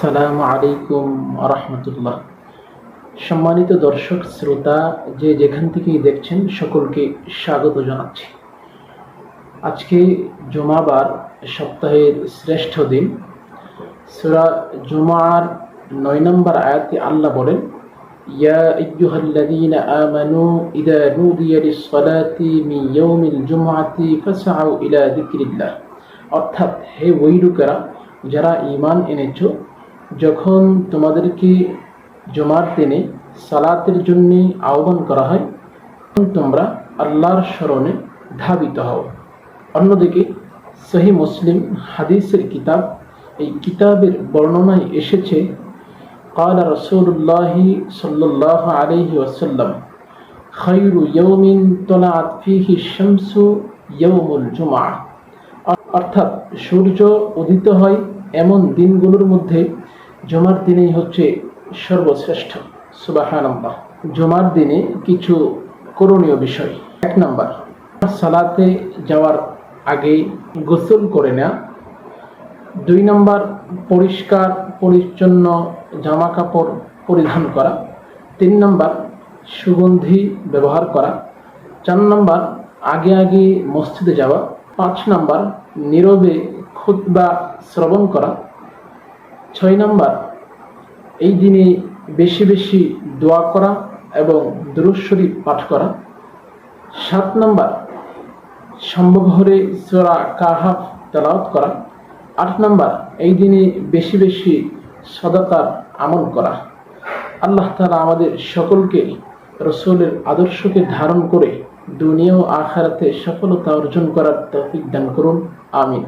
আসসালামু আলাইকুম রহমতুল্লাহ। সম্মানিত দর্শক, শ্রোতা, যে যেখান থেকেই দেখছেন, সকলকে স্বাগত জানাচ্ছি। আজকে জুমাবার সপ্তাহের শ্রেষ্ঠ দিন। সুরা জুমার নয় নম্বর আয়াতে আল্লাহ বলেন, ইয়া ফাসআউ ইলা যিকরিল্লাহ। অর্থাৎ হে ওই লোকেরা, যারা ইমান এনেছো যখন তোমাদেরকে জুমার দিনে সালাতের জন্য আহ্বান করা হয় তখন তোমরা আল্লাহর স্মরণে ধাবিত হও অন্যদিকে সহি মুসলিম হাদিসের কিতাব এই কিতাবের বর্ণনায় এসেছে قال رسول الله صلى الله عليه وسلم خير يوم طلعت فيه الشمس يوم الجمعة অর্থাৎ সূর্য উদিত হয় এমন দিনগুলোর মধ্যে জমার দিনেই হচ্ছে সর্বশ্রেষ্ঠ সুবাহান জমার দিনে কিছু করণীয় বিষয়। এক নাম্বার, সালাতে যাওয়ার আগে গোসল করে নেওয়া। দুই নম্বর, পরিষ্কার, পরিচ্ছন্ন জামা কাপড় পরিধান করা। তিন নম্বর, সুগন্ধি ব্যবহার করা। চার নম্বর, আগে আগে মসজিদে যাওয়া। পাঁচ নম্বর, নীরবে খুতবা শ্রবণ করা। ছয় নম্বর, এই দিনে বেশি বেশি দোয়া করা এবং দুরুদ শরীফ পাঠ করা। সাত নম্বর, সম্ভব হলে সোরা কাহাফ তেলাওয়াত করা। আট নম্বর, এই দিনে বেশি বেশি সদাতার আমল করা। আল্লাহ তালা আমাদের সকলকে রসুলের আদর্শকে ধারণ করে দুনিয়া ও আখারাতে সফলতা অর্জন করার তৌফিক দান করুন। আমিন।